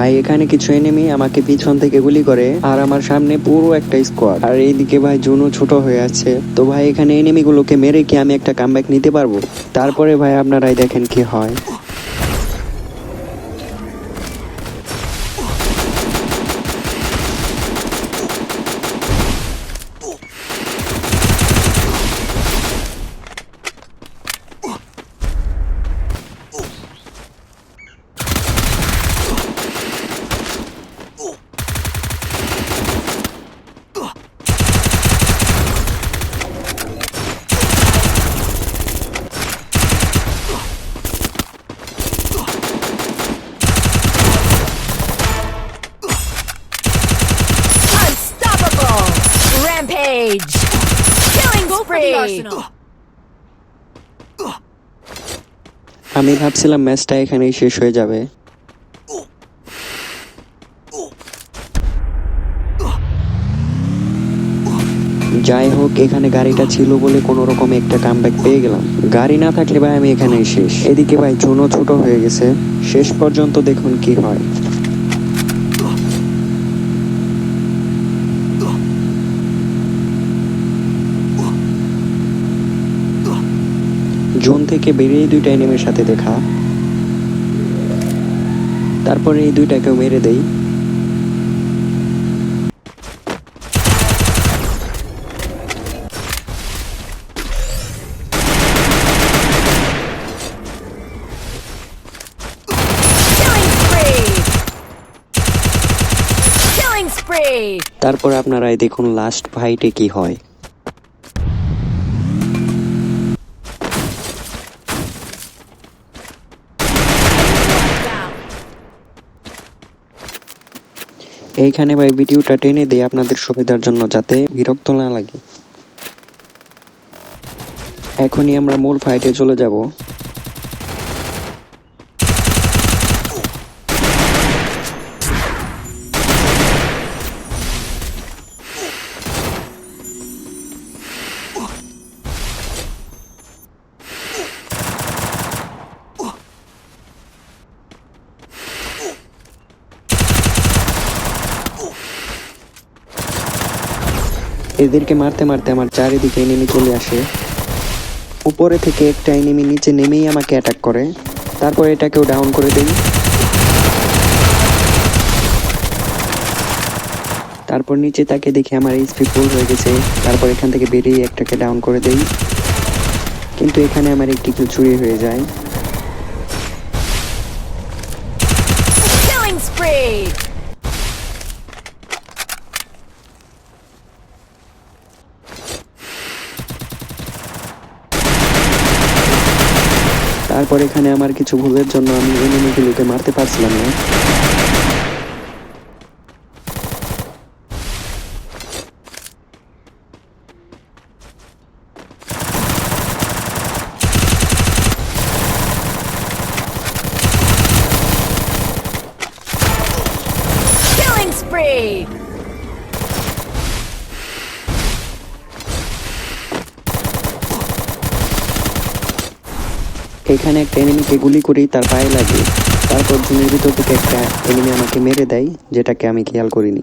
ভাই, এখানে কিছু এনেমি আমাকে পিছন থেকে গুলি করে, আর আমার সামনে পুরো একটা স্কোয়াড আর এইদিকে ভাই, জুনো ছোট হয়ে আছে। তো ভাই, এখানে এনেমি গুলোকে মেরে কি আমি একটা কামব্যাক নিতে পারব? তারপরে ভাই, আপনারাই দেখেন কি হয়। আমি ভাবছিলাম ম্যাচটা এখানেই শেষ হয়ে যাবে। যাই হোক, এখানে গাড়িটা ছিল বলে কোনো রকম একটা কামব্যাক পেয়ে গেলাম। গাড়ি না থাকলে ভাই আমি এখানেই শেষ। এদিকে ভাই চুনো ছোট হয়ে গেছে। শেষ পর্যন্ত দেখুন কি হয়। জোন থেকে বেরিয়ে দুইটা এনিমের সাথে দেখা। তারপরে এই দুইটাকেও মেরে দেই! তারপর আপনারাই দেখুন লাস্ট ফাইটে কি হয়। এইখানে ভাই ভিডিওটা টেনে দিয়ে আপনাদের সুবিধার জন্য যাতে বিরক্ত না লাগে। এখনই আমরা মূল ফাইটে চলে যাব। এদেরকে মারতে মারতে আমার চারিদিকে এনিমি চলে আসে। উপরে থেকে একটা এনিমি নিচে নেমেই আমাকে অ্যাটাক করে। তারপর এটাকেও ডাউন করে দেই। তারপর নিচে তাকে দেখে আমার এইচপি ফুল হয়ে গেছে। তারপর এখান থেকে বেরিয়ে একটাকে ডাউন করে দেই। কিন্তু এখানে আমার একটি কিল চুরি হয়ে যায়। তারপর এখানে আমার কিছু ভুলের জন্য আমি এনিমিগুলোকে মারতে পারছিলাম না spree! এখানে একটা এনিমিকে গুলি করি তার পায়ে লাগে তারপর জুনের ভিতর থেকে একটা এনিমি আমাকে মেরে দেয়, যেটাকে আমি খেয়াল করিনি।